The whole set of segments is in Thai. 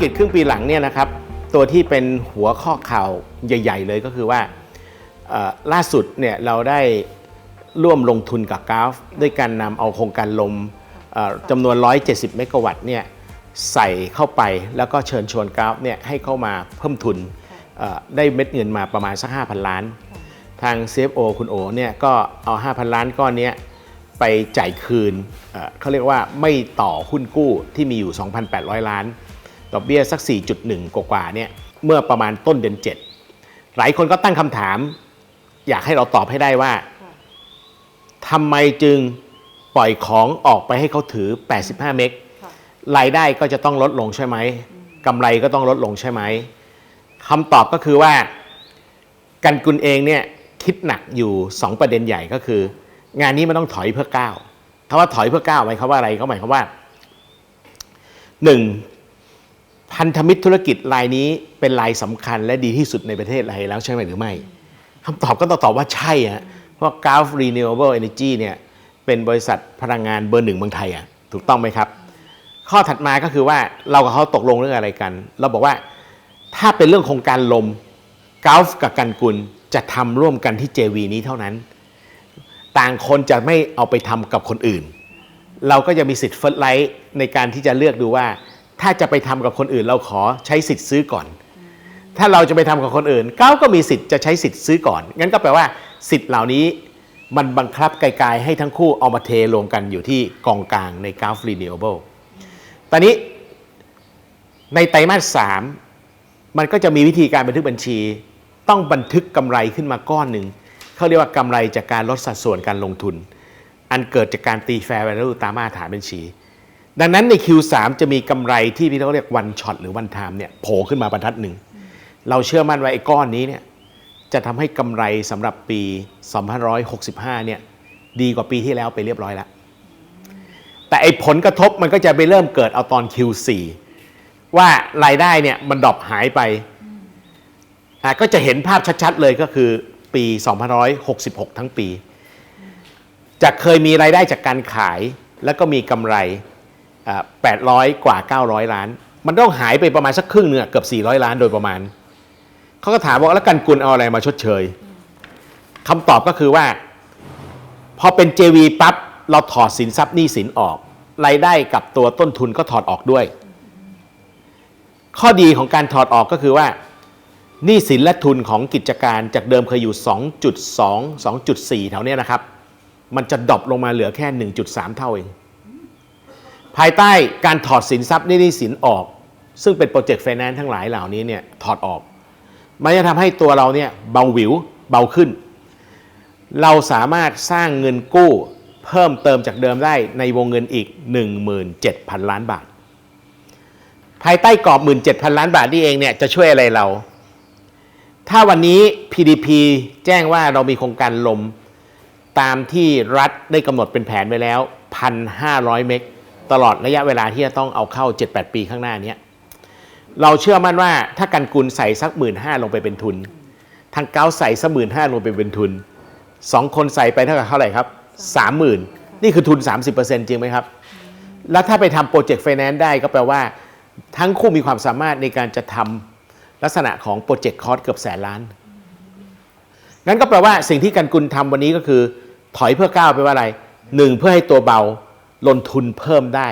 กิจครึ่งปีหลังเนี่ยนะครับตัวที่เป็นหัวข้อข่าวใหญ่ ๆ เลยก็คือว่าล่าสุดเนี่ยเราได้ร่วมลงทุนกับกราฟด้วยการนำเอาโครงการลมจำนวน 170 เมกะวัตต์เนี่ยใส่เข้าไปแล้วก็เชิญชวนกราฟเนี่ยให้เข้ามาเพิ่มทุนได้เม็ดเงินมาประมาณสัก 5,000 ล้าน ทาง CFO คุณโอเนี่ยก็เอา 5,000 ล้านก้อนนี้ไปจ่ายคืนเอ่อเขาเรียกว่าไม่ต่อหุ้นกู้ที่มีอยู่ 2,800 ล้าน ดอกเบี้ยสัก 4.1 กว่าๆเนี่ยเมื่อประมาณต้นเดือน 7 หลายคนก็ตั้งคำถาม อยากให้เราตอบให้ได้ว่าทำไมจึงปล่อยของออกไปให้เขาถือ 85 เมกค่ะรายได้ก็จะต้องลดลงใช่ไหมกำไรก็ต้องลดลงใช่ไหมคำตอบก็คือว่ากันกุลเองเนี่ยคิดหนักอยู่ 2 ประเด็นใหญ่ก็คือ งานนี้มันต้องถอยเพื่อก้าวถ้าว่าถอยเพื่อก้าวหมายความว่าอะไรก็หมายความว่าหนึ่ง พันธมิตรธุรกิจรายนี้เป็นรายสำคัญและดีที่สุดในประเทศไทยแล้วใช่ไหมหรือไม่คำตอบก็ต้องตอบว่าใช่ฮะเพราะ Gulf Renewable Energy เนี่ยเป็นบริษัทพลังงานเบอร์หนึ่งเมืองไทยอะถูกต้องไหมครับ ข้อถัดมาก็คือว่าเรากับเขาตกลงเรื่องอะไรกัน เราบอกว่าถ้าเป็นเรื่องโครงการลมก l ฟกับกันกุลจะทำร่วมกันที่ JV นี้เท่านั้น ต่างคนจะไม่เอาไปทำกับคนอื่น เราก็จะมีสิทธิ์เฟิร์สไลท์ในการที่จะเลือกดูว่า ถ้าจะไปทำกับคนอื่นเราขอใช้สิทธิ์ซื้อก่อน ถ้าเราจะไปทำกับคนอื่นเขาก็มีสิทธิ์จะใช้สิทธิ์ซื้อก่อน งั้นก็แปลว่า สิทธิ์เหล่านี้มันบังคับไกลๆให้ทั้งคู่เอามาเทรวมกันอยู่ที่กองกลางใน Gulf Renewable ตอนนี้ในไตรมาสสามมันก็จะมีวิธีการบันทึกบัญชี ต้องบันทึกกำไรขึ้นมาก้อนหนึ่งเขาเรียกว่ากำไรจากการลดสัดส่วนการลงทุน อันเกิดจากการตี fair value ตามมาตรฐานบัญชี ดังนั้นใน Q3 จะมีกำไรที่พี่เขาเรียก one shot หรือ one time เนี่ยโผล่ขึ้นมาบรรทัดหนึ่ง เราเชื่อมั่นว่าไอ้ก้อนนี้เนี่ยจะทำให้กำไรสำหรับปี2565เนี่ยดีกว่าปีที่แล้วไปเรียบร้อยแล้ว แต่ไอ้ผลกระทบมันก็จะไปเริ่มเกิดเอาตอน Q4 ว่ารายได้เนี่ยมันดรอปหายไปอะก็จะเห็นภาพชัดๆเลยก็คือปี2566 ทั้งปี จะเคยมีรายได้จากการขายแล้วก็มีกำไร 800 กว่า 900 ล้าน มันต้องหายไปประมาณสักครึ่งหนึงอะเกือบ 400 ล้านโดยประมาณ เขาก็ถามว่าแล้วกันกุลเอาอะไรมาชดเชยคำตอบก็คือว่า พอเป็น JV ปั๊บเราถอดสินทรัพย์หนี้สินออกรายได้กับตัวต้นทุนก็ถอดออกด้วย ข้อดีของการถอดออกก็คือว่าหนี้สินและทุนของกิจการจากเดิมเคยอยู่ 2.2 2.4 แถวเนี้ยนะครับ มันจะดรอปลงมาเหลือแค่ 1.3 เท่าเอง ภายใต้การถอดสินทรัพย์หนี้สินออก ซึ่งเป็นโปรเจกต์ไฟแนนซ์ทั้งหลายเหล่านี้เนี่ยถอดออก มันจะทำให้ตัวเราเนี่ยเบาหวิวเบาขึ้น เราสามารถสร้างเงินกู้เพิ่มเติมจากเดิมได้ในวงเงินอีก 17,000 ล้านบาท ภายใต้กรอบ 17,000 ล้านบาทนี่เองเนี่ยจะช่วยอะไรเรา ถ้าวันนี้ PDP แจ้งว่าเรามีโครงการลมตามที่รัฐได้กำหนดเป็นแผนไว้แล้ว 1,500 เมก ตลอดระยะเวลาที่จะต้องเอาเข้า 7-8 ปีข้างหน้านี้เราเชื่อมั่นว่าถ้ากันกุลใส่สักหมื่นห้าลงไปเป็นทุน ทางเก้าใส่สักหมื่นห้าลงไปเป็นทุนสองคนใส่ไปเท่ากับเท่าไหร่ครับสามหมื่นนี่คือทุน 30%จริงไหมครับ แล้วถ้าไปทำโปรเจกต์ไฟแนนซ์ได้ก็แปลว่า ทั้งคู่มีความสามารถในการจะทำลักษณะของโปรเจกต์คอร์สเกือบแสนล้าน งั้นก็แปลว่าสิ่งที่กันกุลทำวันนี้ก็คือ ถอยเพื่อก้าวไปว่าอะไรหนึ่งเพื่อให้ตัวเบา ลงทุนเพิ่มได้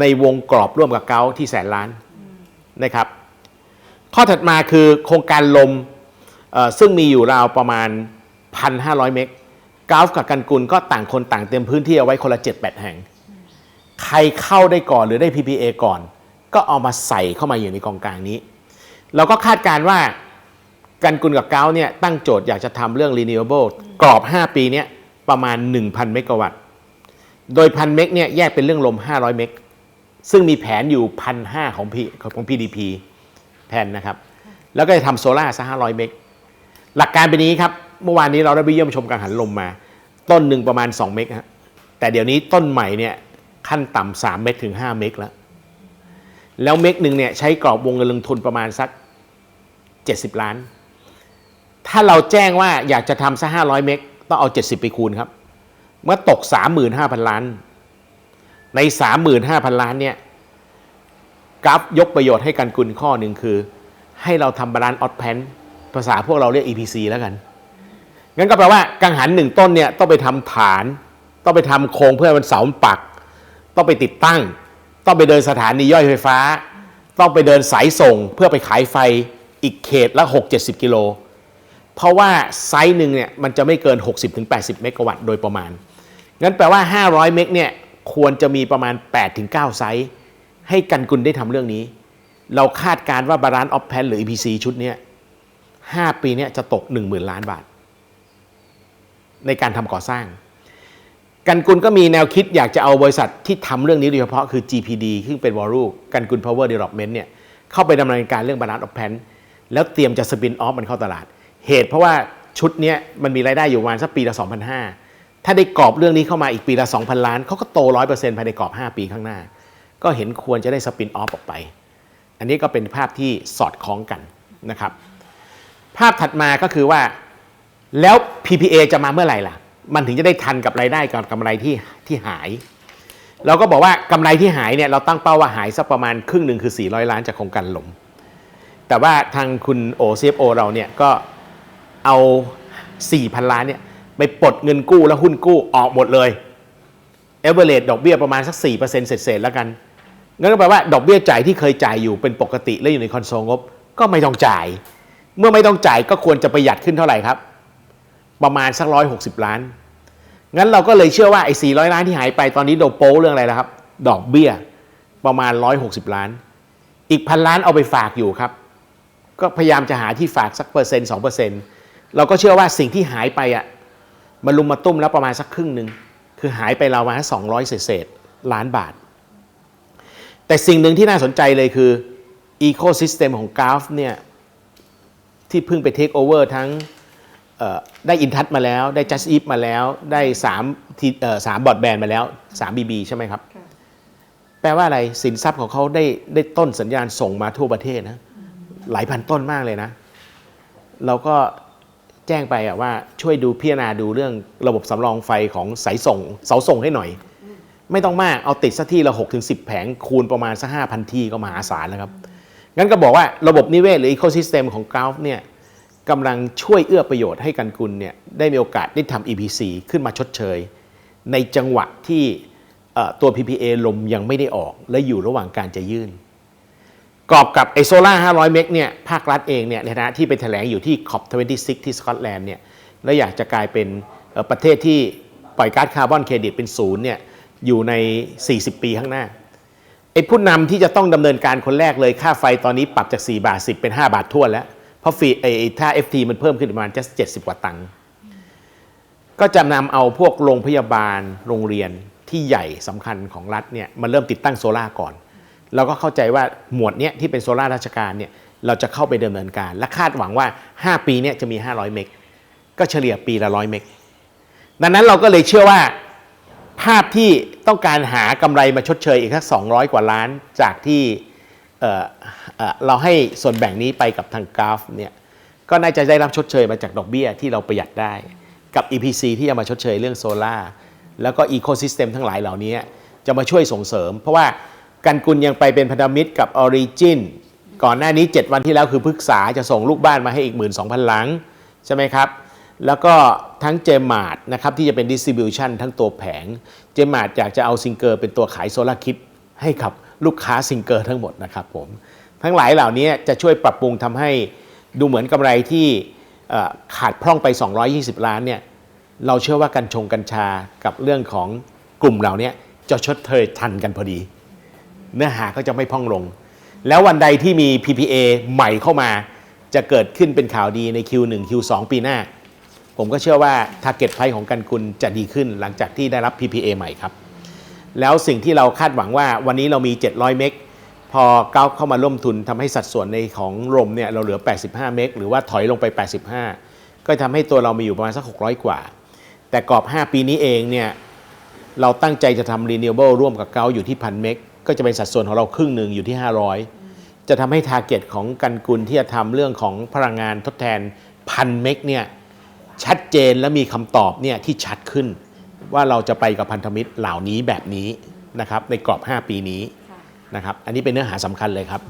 ในวงกรอบร่วมกับเก้าที่แสนล้านนะครับ ข้อถัดมาคือโครงการลมซึ่งมีอยู่ราวประมาณ 1,500 เมกกาฟกับกันกุลก็ต่างคนต่างเต็มพื้นที่เอาไว้คนละ 7-8 แห่ง ใครเข้าได้ก่อนหรือได้ PPA ก่อน ก็เอามาใส่เข้ามาอยู่ในกองกลางนี้ เราก็คาดการว่ากันกุลกับเกาเนี่ยตั้งโจทย์อยากจะทำเรื่อง renewable กรอบ 5 ปีเนี้ยประมาณ 1,000 เมกะวัตต์ โดยพันเมกเนี่ยแยกเป็นเรื่องลม 500 เมกซึ่งมีแผนอยู่พันห้าของ P ของ PDP แผนนะครับ แล้วก็จะทำโซล่าร์สักห้าร้อยเมกหลักการเป็นนี้ครับ เมื่อวานนี้เราได้ไปเยี่ยมชมกังหันลมมา ต้นหนึ่งประมาณ 2 เมกฮะแต่เดี๋ยวนี้ต้นใหม่เนี่ยขั้นต่ำสามเมกถึง 5 เมกแล้ว แล้วเมกหนึ่งเนี่ยใช้กรอบวงเงินลงทุนประมาณสัก 70 ล้าน ถ้าเราแจ้งว่าอยากจะทำสัก500เมกต้องเอา 70 ไปคูณครับ เมื่อตก 35,000 ล้าน ใน 35,000 ล้านเนี่ยกราฟยกประโยชน์ให้กันกุลข้อหนึ่งคือ ให้เราทำบาลานซ์ออดแพนภาษาพวกเราเรียก EPC แล้วกันงั้นก็แปลว่ากังหันหนึ่งต้นเนี่ยต้องไปทำฐาน ต้องไปทำโครงเพื่อมันเสามันปัก ต้องไปติดตั้ง ต้องไปเดินสถานีย่อยไฟฟ้า ต้องไปเดินสายส่งเพื่อไปขายไฟอีกเขตละ 6-70 กิโล เพราะว่าไซส์หนึ่งเนี่ยมันจะไม่เกิน 60-80 เมกะวัตต์โดยประมาณ งั้นแปลว่า 500 เมกเนี่ยควรจะมีประมาณ 8-9 ไซส์ให้กันกุลได้ทำเรื่องนี้ เราคาดการณ์ว่าบาลานซ์ออฟแพนหรือ EPC ชุดนี้5ปีนี้จะตก 10,000 ล้านบาท ในการทำก่อสร้าง กันกุลก็มีแนวคิดอยากจะเอาบริษัทที่ทำเรื่องนี้โดยเฉพาะคือ GPD ซึ่งเป็นวอลูกันกุล Power Development เนี่ยเข้าไปดำเนินการเรื่องบาลานซ์ออฟแพนแล้วเตรียมจะสปินออฟมันเข้าตลาด เหตุเพราะว่าชุดนี้มันมีรายได้อยู่ประมาณสักปีละ2,500 ถ้าได้กรอบเรื่องนี้เข้ามาอีกปีละ 2,000 ล้านเขาก็โต 100%ภายในกรอบ 5 ปีข้างหน้า ก็เห็นควรจะได้สปินออฟออกไป อันนี้ก็เป็นภาพที่สอดคล้องกันนะครับ ภาพถัดมาก็คือว่าแล้ว PPA จะมาเมื่อไหร่ล่ะ มันถึงจะได้ทันกับรายได้กับกำไรที่ที่หาย เราก็บอกว่ากำไรที่หายเนี่ยเราตั้งเป้าว่าหายสักประมาณครึ่งหนึ่งคือ 400 ล้านจากโครงการหลม แต่ว่าทางคุณโอ CFO เราเนี่ยก็เอา 4,000 ล้านเนี่ย ไปปลดเงินกู้และหุ้นกู้ออกหมดเลยเอเวอเรดอกเบี้ยประมาณสัก 4%เศษๆแล้วกันงั้นก็แปลว่าดอกเบี้ยจ่ายที่เคยจ่ายอยู่เป็นปกติและอยู่ในคอนโซลงบ ก็ไม่ต้องจ่าย เมื่อไม่ต้องจ่ายก็ควรจะประหยัดขึ้นเท่าไหร่ครับ ประมาณสักร้อยหกสิบล้าน งั้นเราก็เลยเชื่อว่าไอ้สี่ร้อยล้านที่หายไปตอนนี้โดนโป้เรื่องอะไรแล้วครับ ดอกเบี้ยประมาณร้อยหกสิบล้าน อีกพันล้านเอาไปฝากอยู่ครับ ก็พยายามจะหาที่ฝากสักเปอร์เซ็นต์สองเปอร์เซ็นต์เราก็เชื่อว่าสิ่งที่หายไปอะ มันลุมมาตุ้มแล้วประมาณสักครึ่งหนึ่งคือหายไปราวมาสองร้อยเศษล้านบาท แต่สิ่งหนึ่งที่น่าสนใจเลยคืออีโค y ิสเต็มของกราฟเนี่ยที่เพิ่งไปเทคโอเวอร์ทั้งได้อินทัศมาแล้วได้ Just Eat มาแล้วได้3ทีสามบอดแบนมาแล้ว3 BB ใช่ไหมครับ แปลว่าอะไรสินทรัพย์ของเขาได้ได้ต้นสัญญาณส่งมาทั่วประเทศนะ หลายพันต้นมากเลยนะ เราก็ แจ้งไปอะว่าช่วยดูพิจารณาดูเรื่องระบบสำรองไฟของสายส่งเสาส่งให้หน่อย ไม่ต้องมากเอาติดสักที่ละ6ถึง10แผงคูณประมาณสัก5,000ที่ก็มหาศาลแล้วครับ งั้นก็บอกว่าระบบนิเวศหรือ Ecosystem ของกราฟเนี่ยกำลังช่วยเอื้อประโยชน์ให้กันกุลเนี่ยได้มีโอกาสได้ทำ EPC ขึ้นมาชดเชย ในจังหวะที่ตัว PPA ลมยังไม่ได้ออกและอยู่ระหว่างการจะยื่น กอบกับไอโซล่า500 เมกเนี่ยภาครัฐเองเนี่ยในฐานะที่ไปแถลงอยู่ที่ COP26 ที่สกอตแลนด์เนี่ยและอยากจะกลายเป็นประเทศที่ปล่อยก๊าซคาร์บอนเครดิตเป็นศูนย์เนี่ยอยู่ใน 40 ปีข้างหน้าไอ้ผู้นำที่จะต้องดำเนินการคนแรกเลยค่าไฟตอนนี้ปรับจาก 4 บาท 10 เป็น 5 บาททั่วแล้ว เพราะฟรีไอ้ถ้า FT มันเพิ่มขึ้นประมาณจะ70 กว่าตังค์ก็จะนำเอาพวกโรงพยาบาลโรงเรียนที่ใหญ่สำคัญของรัฐเนี่ยมาเริ่มติดตั้งโซล่าก่อน เราก็เข้าใจว่าหมวดเนี้ยที่เป็นโซล่าร์ราชการเนี่ยเราจะเข้าไปดำเนินการ และคาดหวังว่า 5 ปีเนี่ยจะมี 500 เมกก็เฉลี่ยปีละ 100 เมกดังนั้นเราก็เลยเชื่อว่าภาพที่ต้องการหากำไรมาชดเชยอีกสัก 200 กว่าล้านจากที่เเเราให้ส่วนแบ่งนี้ไปกับทางกราฟเนี่ยก็น่าจะได้รับชดเชยมาจากดอกเบี้ยที่เราประหยัดได้ กับ EPC ที่จะมาชดเชยเรื่องโซลา่าแล้วก็อีโค y ิสเต็มทั้งหลายเหล่านี้จะมาช่วยส่งเสริม เพราะว่า กันกุลยังไปเป็นพันธมิตรกับ Origin ก่อนหน้านี้ 7 วันที่แล้วคือพฤกษาจะส่งลูกบ้านมาให้อีก 12,000 หลัง ใช่ไหมครับ แล้วก็ทั้งเจมาร์ดนะครับที่จะเป็นดิส t r ิบิวชันทั้งตัวแผง เจมาร์ดอยากจะเอาซิงเกอร์เป็นตัวขายโซลาร์คิดให้กับลูกค้าซิงเกอร์ทั้งหมดนะครับผม ทั้งหลายเหล่านี้จะช่วยปรับปรุงทำให้ดูเหมือนกำไรที่ขาดพร่องไป 220 ล้านเนี่ยเราเชื่อว่ากัญชงกัญชากับเรื่องของกลุ่มเรานี่ยจะชดเชยทันกันพอดี เนื้อหาก็จะไม่พ่องลง แล้ววันใดที่มี PPA ใหม่เข้ามา จะเกิดขึ้นเป็นข่าวดีใน Q1 Q2 ปีหน้า ผมก็เชื่อว่า Target Price ของกันกุลจะดีขึ้นหลังจากที่ได้รับ PPA ใหม่ครับ แล้วสิ่งที่เราคาดหวังว่าวันนี้เรามี 700 เมกพอก้าวเข้ามาร่วมทุนทำให้สัดส่วนในของรมเนี่ยเราเหลือ 85 เมกหรือว่าถอยลงไป 85 ก็ทำให้ตัวเรามีอยู่ประมาณสัก 600 กว่า แต่กรอบ 5 ปีนี้เองเนี่ยเราตั้งใจจะทำ renewable ร่วมกับเกาอยู่ที่พันเมก ก็จะเป็นสัดส่วนของเราครึ่งหนึ่งอยู่ที่ 500 จะทำให้ target ของกันกุลที่จะทำเรื่องของพลังงานทดแทนพันเมกเนี่ยชัดเจนและมีคำตอบเนี่ยที่ชัดขึ้น ว่าเราจะไปกับพันธมิตรเหล่านี้แบบนี้นะครับในกรอบ 5 ปีนี้ค่ะนะครับอันนี้เป็นเนื้อหาสำคัญเลยครับ